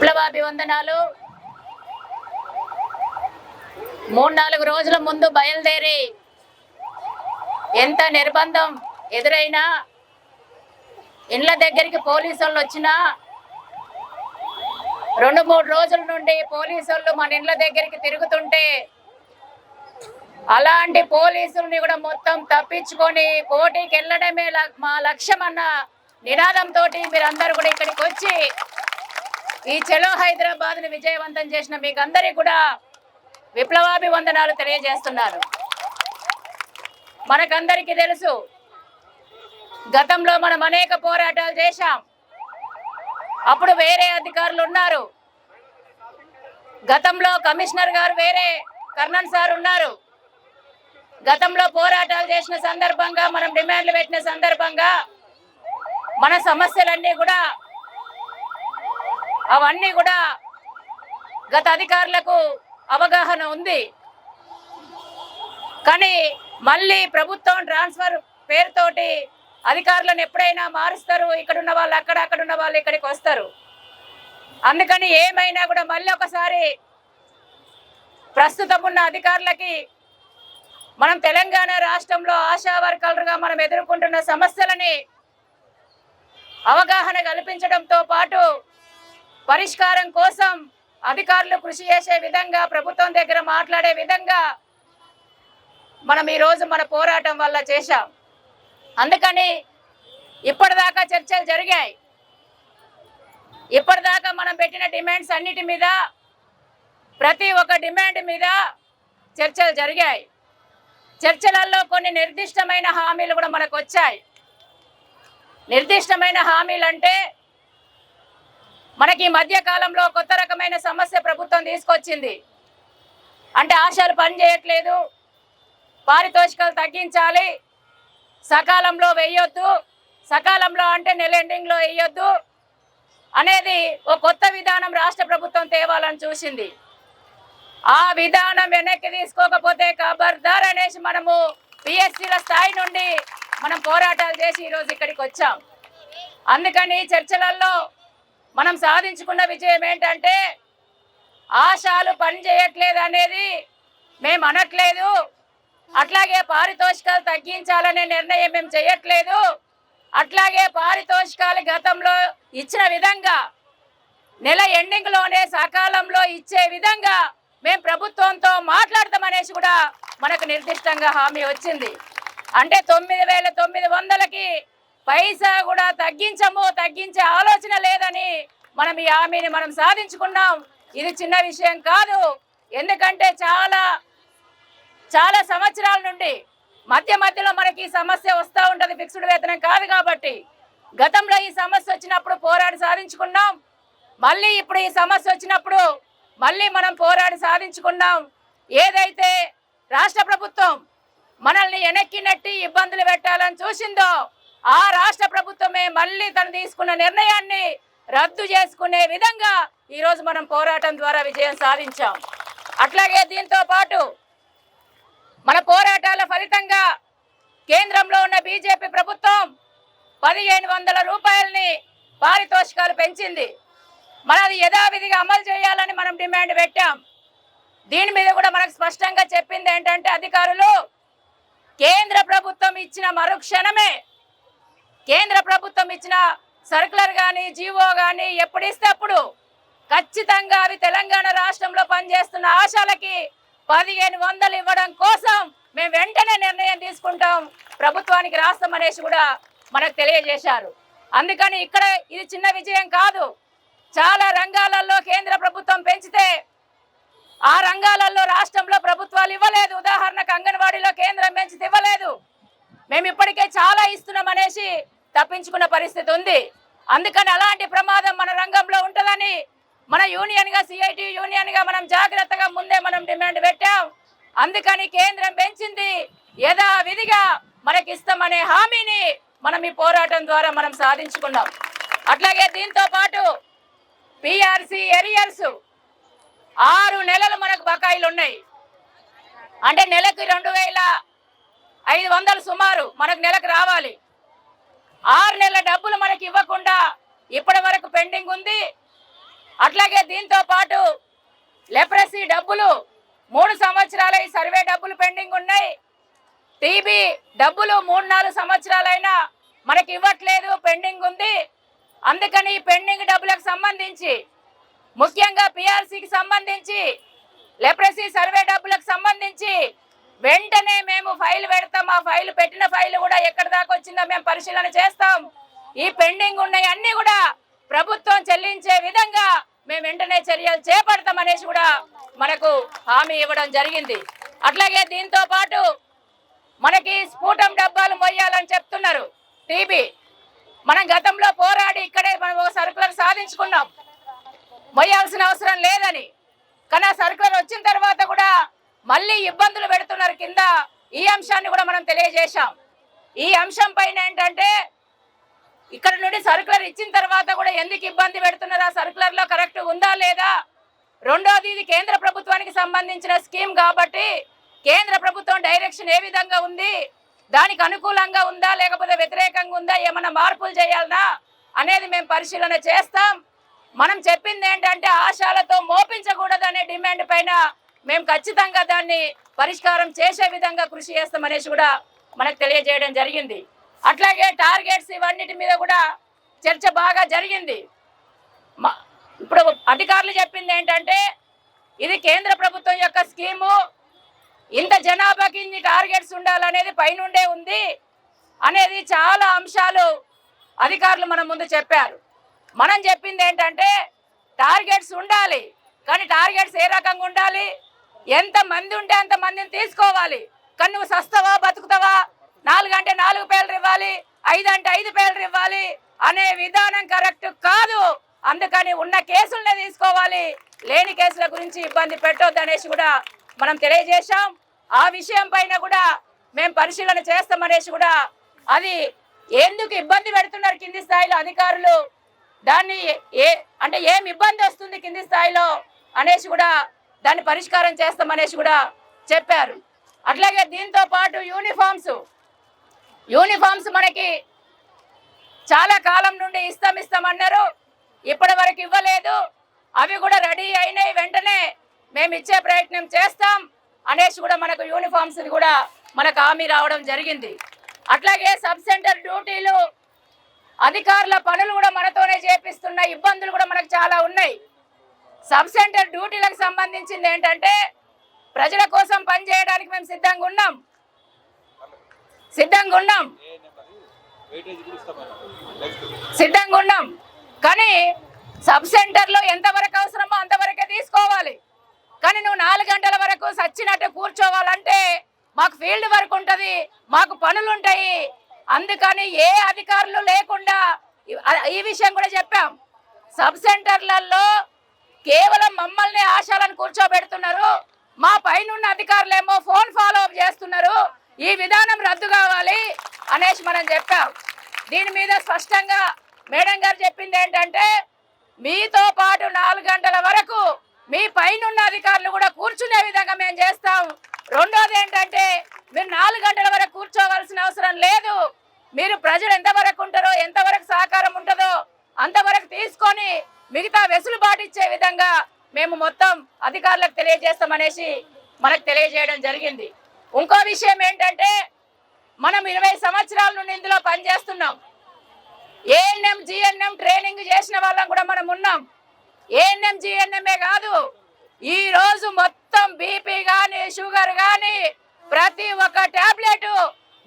విప్లవాభివందనాలు. మూడు నాలుగు రోజుల ముందు బయలుదేరి ఎంత నిర్బంధం ఎదురైనా ఇండ్ల దగ్గరికి పోలీసు వాళ్ళు వచ్చినా రెండు మూడు రోజుల నుండి పోలీసు వాళ్ళు మన ఇండ్ల దగ్గరికి తిరుగుతుంటే అలాంటి పోలీసుల్ని కూడా మొత్తం తప్పించుకొని పోటీకి వెళ్ళడమే మా లక్ష్యం అన్న నినాదంతో మీరందరూ కూడా ఇక్కడికి వచ్చి ఈ చలో హైదరాబాద్ని విజయవంతం చేసిన మీకు అందరికీ కూడా విప్లవాభివందనాలు తెలియజేస్తున్నాను మనకందరికీ తెలుసు గతంలో మనం అనేక పోరాటాలు చేశాం. అప్పుడు వేరే అధికారులు ఉన్నారు. గతంలో కమిషనర్ గారు వేరే కర్ణన్ సార్ ఉన్నారు. గతంలో పోరాటాలు చేసిన సందర్భంగా మనం డిమాండ్లు పెట్టిన సందర్భంగా మన సమస్యలన్నీ కూడా అవన్నీ కూడా గత అధికారులకు అవగాహన ఉంది. కానీ మళ్ళీ ప్రభుత్వం ట్రాన్స్ఫర్ పేరుతోటి అధికారులను ఎప్పుడైనా మారుస్తారు? ఇక్కడున్న వాళ్ళు అక్కడ అక్కడ ఉన్న వాళ్ళు ఇక్కడికి వస్తారు. అందుకని ఏమైనా కూడా మళ్ళీ ఒకసారి ప్రస్తుతం ఉన్న అధికారులకి మనం తెలంగాణ రాష్ట్రంలో ఆశా వర్కర్లుగా మనం ఎదుర్కొంటున్న సమస్యలని అవగాహన కల్పించడంతో పాటు పరిష్కారం కోసం అధికారులు కృషి చేసే విధంగా ప్రభుత్వం దగ్గర మాట్లాడే విధంగా మనం ఈరోజు మన పోరాటం వల్ల చేశాం. అందుకని ఇప్పటిదాకా చర్చలు జరిగాయి. ఇప్పటిదాకా మనం పెట్టిన డిమాండ్స్ అన్నిటి మీద ప్రతి ఒక్క డిమాండ్ మీద చర్చలు జరిగాయి. చర్చలలో కొన్ని నిర్దిష్టమైన హామీలు కూడా మనకు వచ్చాయి. నిర్దిష్టమైన హామీలు అంటే మనకి ఈ మధ్య కాలంలో కొత్త రకమైన సమస్య ప్రభుత్వం తీసుకొచ్చింది. అంటే ఆశలు పనిచేయట్లేదు పారితోషికాలు తగ్గించాలి. సకాలంలో వేయొద్దు. సకాలంలో అంటే నెల ఎండింగ్లో వేయొద్దు. అనేది ఒక కొత్త విధానం రాష్ట్ర ప్రభుత్వం తేవాలని చూసింది. ఆ విధానం వెనక్కి తీసుకోకపోతే ఖబర్దార్ అనేసి మనము పిఎస్సీల స్థాయి నుండి మనం పోరాటాలు చేసి ఈరోజు ఇక్కడికి వచ్చాం. అందుకని చర్చలలో మనం సాధించుకున్న విజయం ఏంటంటే ఆశాలు పనిచేయట్లేదు అనేది మేము అనట్లేదు. అట్లాగే పారితోషికాలు తగ్గించాలనే నిర్ణయం మేము చేయట్లేదు. అట్లాగే పారితోషికాలు గతంలో ఇచ్చిన విధంగా నెల ఎండింగ్లోనే సకాలంలో ఇచ్చే విధంగా మేము ప్రభుత్వంతో మాట్లాడతామనేసి కూడా మనకు నిర్దిష్టంగా హామీ వచ్చింది. అంటే తొమ్మిది వేల తొమ్మిది వందలకి పైసా కూడా తగ్గించము తగ్గించే ఆలోచన లేదని మనం ఈ హామీని మనం సాధించుకున్నాం. ఇది చిన్న విషయం కాదు. ఎందుకంటే చాలా చాలా సంవత్సరాల నుండి మధ్య మధ్యలో మనకి ఈ సమస్య వస్తూ ఉంటుంది ఫిక్స్డ్ వేతనం కాదు కాబట్టి. గతంలో ఈ సమస్య వచ్చినప్పుడు పోరాడి సాధించుకున్నాం. మళ్ళీ ఇప్పుడు ఈ సమస్య వచ్చినప్పుడు మళ్ళీ మనం పోరాడి సాధించుకున్నాం. ఏదైతే రాష్ట్ర ప్రభుత్వం మనల్ని వెనక్కి నెట్టి ఇబ్బందులు పెట్టాలని చూసిందో ఆ రాష్ట్ర ప్రభుత్వమే మళ్ళీ తను తీసుకున్న నిర్ణయాన్ని రద్దు చేసుకునే విధంగా ఈరోజు మనం పోరాటం ద్వారా విజయం సాధించాం. అట్లాగే దీంతో పాటు మన పోరాటాల ఫలితంగా కేంద్రంలో ఉన్న బీజేపీ ప్రభుత్వం పదిహేను వందల రూపాయలని పారితోషికాలు పెంచింది. మనది అది యథావిధిగా అమలు చేయాలని మనం డిమాండ్ పెట్టాం. దీని మీద కూడా మనకు స్పష్టంగా చెప్పింది ఏంటంటే అధికారులు కేంద్ర ప్రభుత్వం ఇచ్చిన మరుక్షణమే కేంద్ర ప్రభుత్వం ఇచ్చిన సర్కులర్ కానీ జీవో కానీ ఎప్పుడిస్తే అప్పుడు ఖచ్చితంగా అవి తెలంగాణ రాష్ట్రంలో పనిచేస్తున్న ఆశలకి పదిహేను వందలు ఇవ్వడం కోసం మేము వెంటనే నిర్ణయం తీసుకుంటాం. ప్రభుత్వానికి రాస్తాం అనేసి కూడా మనకు తెలియజేశారు. అందుకని ఇక్కడ ఇది చిన్న విజయం కాదు. చాలా రంగాలలో కేంద్ర ప్రభుత్వం పెంచితే ఆ రంగాలలో రాష్ట్రంలో ప్రభుత్వాలు ఇవ్వలేదు. ఉదాహరణకు అంగన్వాడీలో కేంద్రం పెంచితే ఇవ్వలేదు. మేము ఇప్పటికే చాలా ఇస్తున్నాం అనేసి తప్పించుకున్న పరిస్థితి ఉంది. అందుకని అలాంటి ప్రమాదం మన రంగంలో ఉంటుందని మన యూనియన్గా సిఐటి యూనియన్గా మనం జాగ్రత్తగా ముందే మనం డిమాండ్ పెట్టాం. అందుకని కేంద్రం పెంచింది. యథావిధిగా మనకిస్తామనే హామీని మనం ఈ పోరాటం ద్వారా మనం సాధించుకున్నాం. అట్లాగే దీంతో పాటు పిఆర్సి ఎరియర్స్ ఆరు నెలలు మనకు బకాయిలు ఉన్నాయి. అంటే నెలకు రెండు వేల ఐదు వందలు సుమారు మనకు నెలకు రావాలి. ఆరు నెలల డబ్బులు మనకి ఇవ్వకుండా ఇప్పటి వరకు పెండింగ్ ఉంది. అట్లాగే దీంతో పాటు లెప్రసీ డబ్బులు మూడు సంవత్సరాల ఈ సర్వే డబ్బులు పెండింగ్ ఉన్నాయి. టీబీ డబ్బులు మూడు నాలుగు సంవత్సరాలైనా మనకి ఇవ్వట్లేదు పెండింగ్ ఉంది. అందుకని ఈ పెండింగ్ డబ్బులకు సంబంధించి ముఖ్యంగా పిఆర్సీకి సంబంధించి లెప్రసీ సర్వే డబ్బులకు సంబంధించి వెంటనే మేము ఫైల్ పెడతాం. ఆ ఫైల్ పెట్టిన ఫైల్ కూడా ఎక్కడి దాకా వచ్చిందో మేము పరిశీలన చేస్తాం. ఈ పెండింగ్ ఉన్నాయి అన్ని కూడా ప్రభుత్వం చెల్లించే విధంగా మేము వెంటనే చర్యలు చేపడతాం అనేసి కూడా మనకు హామీ ఇవ్వడం జరిగింది. అట్లాగే దీంతో పాటు మనకి స్ఫూటం డబ్బాలు మొయ్యాలని చెప్తున్నారు టీబీ. మనం గతంలో పోరాడి ఇక్కడే మనం ఒక సరుకులను సాధించుకున్నాం. మొయ్యాల్సిన అవసరం లేదని. కానీ ఆ సర్కులర్ వచ్చిన తర్వాత కూడా మళ్ళీ ఇబ్బందులు పెడుతున్నారు కింద ఈ అంశాన్ని కూడా మనం తెలియజేశాం. ఈ అంశం పైన ఏంటంటే ఇక్కడ నుండి సర్కులర్ ఇచ్చిన తర్వాత కూడా ఎందుకు ఇబ్బంది పెడుతున్నారు? ఆ సర్కులర్లో కరెక్ట్ ఉందా లేదా? రెండోది ఇది కేంద్ర ప్రభుత్వానికి సంబంధించిన స్కీమ్ కాబట్టి కేంద్ర ప్రభుత్వం డైరెక్షన్ ఏ విధంగా ఉంది? దానికి అనుకూలంగా ఉందా? లేకపోతే వ్యతిరేకంగా ఉందా? ఏమైనా మార్పులు చేయాలనా? అనేది మేము పరిశీలన చేస్తాం. మనం చెప్పింది ఏంటంటే ఆశాలతో మోపించకూడదు అనే డిమాండ్ పైన మేము ఖచ్చితంగా దాన్ని పరిష్కారం చేసే విధంగా కృషి చేస్తామనేసి కూడా మనకు తెలియజేయడం జరిగింది. అట్లాగే టార్గెట్స్ ఇవన్నిటి మీద కూడా చర్చ బాగా జరిగింది. ఇప్పుడు అధికారులు చెప్పింది ఏంటంటే ఇది కేంద్ర ప్రభుత్వం యొక్క స్కీము. ఇంత జనాభాకి ఇన్ని టార్గెట్స్ ఉండాలనేది పైనుండే ఉంది అనేది చాలా అంశాలు అధికారులు మన ముందు చెప్పారు. మనం చెప్పింది ఏంటంటే టార్గెట్స్ ఉండాలి కానీ టార్గెట్స్ ఏ రకంగా ఉండాలి? ఎంత మంది ఉంటే అంత మందిని తీసుకోవాలి. కానీ నువ్వు సస్తావా బతుకుతావా? నాలుగు అంటే నాలుగు పేర్లు ఇవ్వాలి ఐదు అంటే ఐదు పేర్లు ఇవ్వాలి అనే విధానం కరెక్ట్ కాదు. అందుకని ఉన్న కేసులనే తీసుకోవాలి. లేని కేసుల గురించి ఇబ్బంది పెట్టొద్దు అనేసి కూడా మనం తెలియజేశాం. ఆ విషయం పైన కూడా మేము పరిశీలన చేస్తామనేసి కూడా అది ఎందుకు ఇబ్బంది పెడుతున్నారు కింది స్థాయిలో అధికారులు? దాన్ని ఏ అంటే ఏం ఇబ్బంది వస్తుంది కింది స్థాయిలో అనేసి కూడా దాన్ని పరిష్కారం చేస్తామనేసి కూడా చెప్పారు. అట్లాగే దీంతో పాటు యూనిఫామ్స్ యూనిఫామ్స్ మనకి చాలా కాలం నుండి ఇస్తాం ఇస్తామన్నారు ఇప్పటి వరకు ఇవ్వలేదు. అవి కూడా రెడీ అయినాయి వెంటనే మేము ఇచ్చే ప్రయత్నం చేస్తాం అనేసి కూడా మనకు యూనిఫామ్స్ కూడా మనకు హామీ రావడం జరిగింది. అట్లాగే సబ్ సెంటర్ డ్యూటీలు అధికారుల పనులు కూడా మనతోనే చేపిస్తున్న ఇబ్బందులు కూడా మనకు చాలా ఉన్నాయి. సబ్ సెంటర్ డ్యూటీలకు సంబంధించింది ఏంటంటే ప్రజల కోసం పనిచేయడానికి మేము సిద్ధంగా ఉన్నాం. సిద్ధంగా ఉన్నాం. సిద్ధంగా ఉన్నాం. కానీ సబ్ సెంటర్లో ఎంతవరకు అవసరమో అంతవరకే తీసుకోవాలి. కానీ నువ్వు నాలుగు గంటల వరకు సచ్చినట్టు కూర్చోవాలంటే మాకు ఫీల్డ్ వర్క్ ఉంటుంది మాకు పనులు ఉంటాయి అందుకని ఏ అధికారులు లేకుండా ఈ విషయం కూడా చెప్పాం. సబ్ సెంటర్లలో కేవలం మమ్మల్ని ఆశాలను కూర్చోబెడుతున్నారు. మా పైనున్న అధికారులేమో ఫోన్ ఫాలో అప్ చేస్తున్నారు. ఈ విధానం రద్దు కావాలి అనేసి మనం చెప్పాం. దీని మీద స్పష్టంగా మేడం గారు చెప్పింది ఏంటంటే మీతో పాటు నాలుగు గంటల వరకు మీ పైనున్న అధికారులు కూడా కూర్చునే విధంగా మేము చేస్తాం. రెండోది ఏంటంటే మీరు నాలుగు గంటల వరకు కూర్చోవలసిన అవసరం లేదు. మీరు ప్రజలు ఎంతవరకు ఉంటారో ఎంతవరకు సహకారం ఉంటుందో అంతవరకు తీసుకొని మిగతా వెసులుబాటు ఇచ్చే విధంగా మేము మొత్తం అధికారులకు తెలియజేస్తామనేసి మనకు తెలియజేయడం జరిగింది. ఇంకో విషయం ఏంటంటే మనం ఇరవై సంవత్సరాల నుండి ఇందులో పనిచేస్తున్నాం. ఏఎన్ఎం జిఎన్ఎం ట్రైనింగ్ చేసిన వాళ్ళం కూడా మనం ఉన్నాం. ఏఎన్ఎం జిఎన్ఎంఏ కాదు ఈరోజు మొత్తం బీపీ కానీ షుగర్ కానీ ప్రతి ఒక్క టాబ్లెట్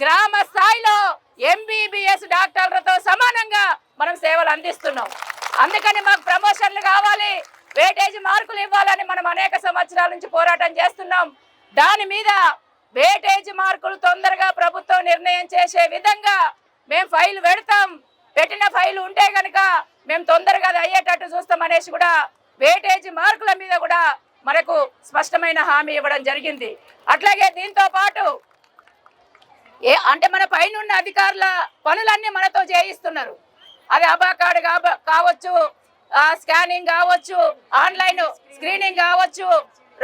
గ్రామ స్థాయిలో ఎంబీబీఎస్ డాక్టర్లతో సమానంగా మనం సేవలు అందిస్తున్నాం. అందుకని మాకు ప్రమోషన్లు కావాలి. వేటేజ్ మార్కులు ఇవ్వాలని మనం అనేక సంవత్సరాల నుంచి పోరాటం చేస్తున్నాం. దాని మీద వేటేజ్ మార్కులు తొందరగా ప్రభుత్వం నిర్ణయం చేసే విధంగా మేము ఫైల్ పెడతాం. పెట్టిన ఫైల్ ఉంటే కనుక మేము తొందరగా అది అయ్యేటట్టు చూస్తాం అనేసి కూడా వేటేజ్ మార్కుల మీద కూడా మనకు స్పష్టమైన హామీ ఇవ్వడం జరిగింది. అట్లాగే దీంతో పాటు ఏ అంటే మన పైనున్న అధికారుల పనులన్నీ మనతో చేయిస్తున్నారు. అది అబా కార్డు కావచ్చు స్కానింగ్ కావచ్చు ఆన్లైన్ స్క్రీనింగ్ కావచ్చు.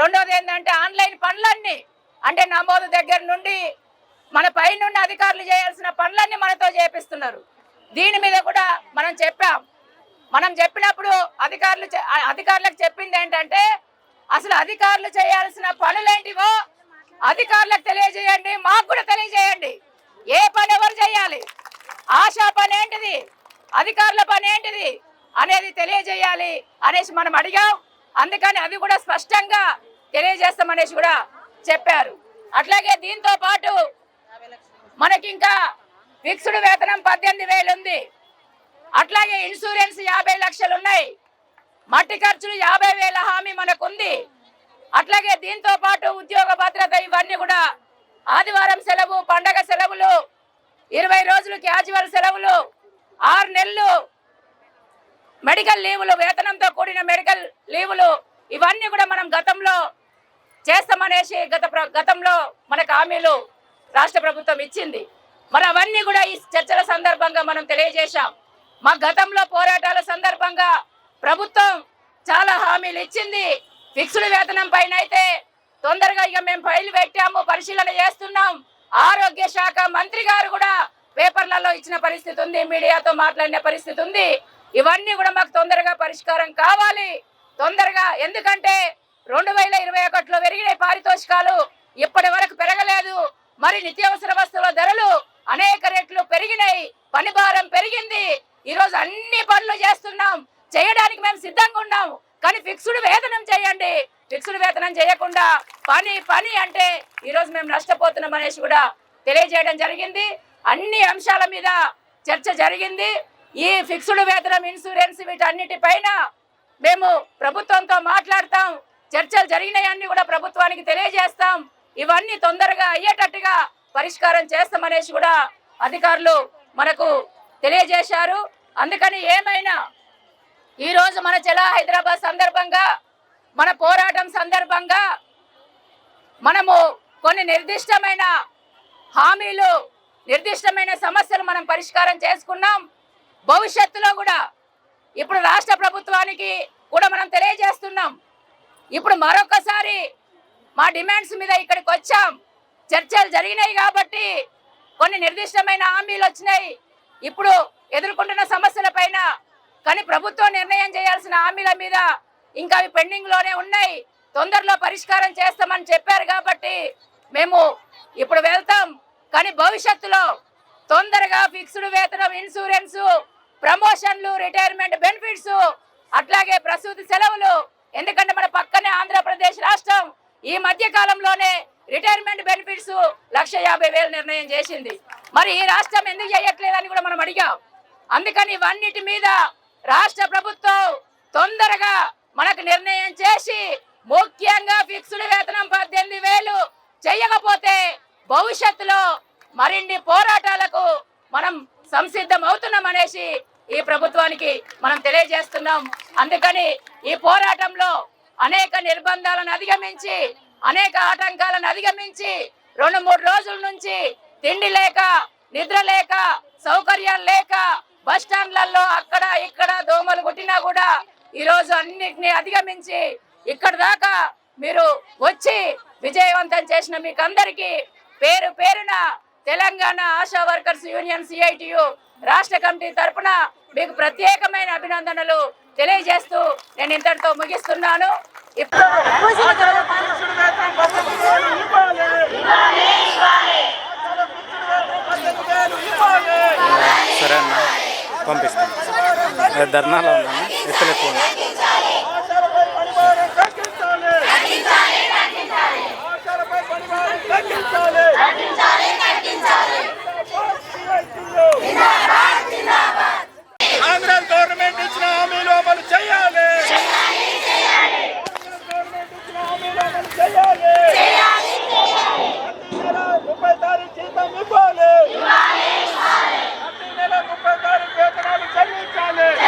రెండోది ఏంటంటే ఆన్లైన్ పనులన్నీ అంటే నమోదు దగ్గర నుండి మన పైనున్న అధికారులు చేయాల్సిన పనులన్నీ మనతో చేపిస్తున్నారు. దీని మీద కూడా మనం చెప్పాం. మనం చెప్పినప్పుడు అధికారులు అధికారులకు చెప్పింది ఏంటంటే అసలు అధికారులు చేయాల్సిన పనులేంటివో అధికారులకు తెలియజేయండి మాకు కూడా తెలియజేయండి. ఏ పని ఎవరు చేయాలి? ఆశా పని ఏంటిది? అధికారుల పని ఏంటిది అనేది తెలియజేయాలి అనేసి మనం అడిగాం. అందుకని అవి కూడా స్పష్టంగా తెలియజేస్తామనేసి కూడా చెప్పారు. అట్లాగే దీంతో పాటు మనకి ఇంకా ఫిక్స్డ్ వేతనం పద్దెనిమిది వేలు ఉంది. అట్లాగే ఇన్సూరెన్స్ యాభై లక్షలు ఉన్నాయి మట్టి ఖర్చులు యాభై వేల హామీ మనకుంది. అట్లాగే దీంతో పాటు ఉద్యోగ భద్రత ఇవన్నీ కూడా ఆదివారం సెలవు పండగ సెలవులు ఇరవై రోజులు క్యాజువల్ సెలవులు ఆరు నెలలు మెడికల్ లీవులు వేతనంతో కూడిన మెడికల్ లీవులు ఇవన్నీ కూడా మనం గతంలో చేస్తామనేసి గత ప్ర- గతంలో మనకు హామీలు రాష్ట్ర ప్రభుత్వం ఇచ్చింది. మరి అవన్నీ కూడా ఈ చర్చల సందర్భంగా మనం తెలియజేశాం. మా గతంలో పోరాటాల సందర్భంగా ప్రభుత్వం చాలా హామీలు ఇచ్చింది. ఫిక్స్డ్ వేతనం పైన అయితే తొందరగా ఇక మేము ఫైల్ పెట్టాము పరిశీలన చేస్తున్నాం. ఆరోగ్య శాఖ మంత్రి గారు కూడా పేపర్లలో ఇచ్చిన పరిస్థితి ఉంది మీడియాతో మాట్లాడిన పరిస్థితి ఉంది. ఇవన్నీ కూడా మాకు తొందరగా పరిష్కారం కావాలి. తొందరగా ఎందుకంటే రెండు వేల ఇరవై ఒకటిలో పెరిగిన పారితోషికాలు ఇప్పటి వరకు పెరగలేదు. మరి నిత్యావసర వస్తువుల ధరలు అనేక రెట్లు పెరిగినాయి. పని భారం పెరిగింది. ఈరోజు అన్ని పనులు చేస్తున్నాం. చేయడానికి మేము సిద్ధంగా ఉన్నాం. కానీ ఫిక్స్డ్ వేతనం చేయండి. ఫిక్స్డ్ వేతనం చేయకుండా పని పని అంటే ఈరోజు మేము నష్టపోతున్నాం అనేసి కూడా తెలియజేయడం జరిగింది. అన్ని అంశాల మీద చర్చ జరిగింది. ఈ ఫిక్స్డ్ వేతనం ఇన్సూరెన్స్ వీటన్నిటిపైన మేము ప్రభుత్వంతో మాట్లాడతాం. చర్చలు జరిగినాయన్నీ కూడా ప్రభుత్వానికి తెలియజేస్తాం. ఇవన్నీ తొందరగా అయ్యేటట్టుగా పరిష్కారం చేస్తామనేసి కూడా అధికారులు మనకు తెలియజేశారు. అందుకని ఏమైనా ఈరోజు మన చెలా హైదరాబాద్ సందర్భంగా మన పోరాటం సందర్భంగా మనము కొన్ని నిర్దిష్టమైన హామీలు నిర్దిష్టమైన సమస్యలు మనం పరిష్కారం చేసుకున్నాం. భవిష్యత్తులో కూడా ఇప్పుడు రాష్ట్ర ప్రభుత్వానికి కూడా మనం తెలియజేస్తున్నాం. ఇప్పుడు మరొకసారి మా డిమాండ్స్ మీద ఇక్కడికి వచ్చాం. చర్చలు జరిగినాయి కాబట్టి కొన్ని నిర్దిష్టమైన హామీలు వచ్చినాయి. ఇప్పుడు ఎదుర్కొంటున్న సమస్యల పైన కానీ ప్రభుత్వం నిర్ణయం చేయాల్సిన హామీల మీద ఇంకా అవి పెండింగ్లోనే ఉన్నాయి. తొందరలో పరిష్కారం చేస్తామని చెప్పారు కాబట్టి మేము ఇప్పుడు వెళ్తాం. కానీ భవిష్యత్తులో తొందరగా ఫిక్స్డ్ వేతనం ఇన్సూరెన్స్ ప్రమోషన్లు రిటైర్మెంట్ బెనిఫిట్స్ అట్లాగే ప్రసూతి సెలవులు. ఎందుకంటే మన పక్కనే ఆంధ్రప్రదేశ్ రాష్ట్రం ఈ మధ్య కాలంలోనే రిటైర్మెంట్ బెనిఫిట్స్ లక్ష యాభై వేలు నిర్ణయం చేసింది. మరి ఈ రాష్ట్రం ఎందుకు చేయట్లేదని కూడా మనం అడిగాం. అందుకని ఇవన్నిటి మీద రాష్ట్ర ప్రభుత్వం తొందరగా మనకు నిర్ణయం చేసి ముఖ్యంగా ఫిక్స్డ్ వేతనం పద్దెనిమిది వేలు చేయకపోతే భవిష్యత్తులో మరిన్ని పోరాటాలకు మనం సంసిద్ధం అవుతున్నాం అనేసి ఈ ప్రభుత్వానికి మనం తెలియజేస్తున్నాం. అందుకని ఈ పోరాటంలో అనేక నిర్బంధాలను అధిగమించి అనేక ఆటంకాలను అధిగమించి రెండు మూడు రోజుల నుంచి తిండి లేక నిద్ర లేక సౌకర్యాలు లేక బస్ స్టాండ్లలో అక్కడ ఇక్కడ దోమలు కొట్టినా కూడా ఈరోజు అన్నిటిని అధిగమించి ఇక్కడ దాకా మీరు వచ్చి విజయవంతం చేసిన మీకు అందరికీ పేరు పేరున Telangana ASHA workers union CITU రాష్ట్ర కమిటీ తరపున మీకు ప్రత్యేకమైన అభినందనలు తెలియజేస్తూ నేను ఇంతటితో ముగిస్తున్నాను. ఇప్పుడు సరే అన్న పంపిస్తాను. ధర్నాలో ఉన్నాను. ఎత్తలేకపోయింది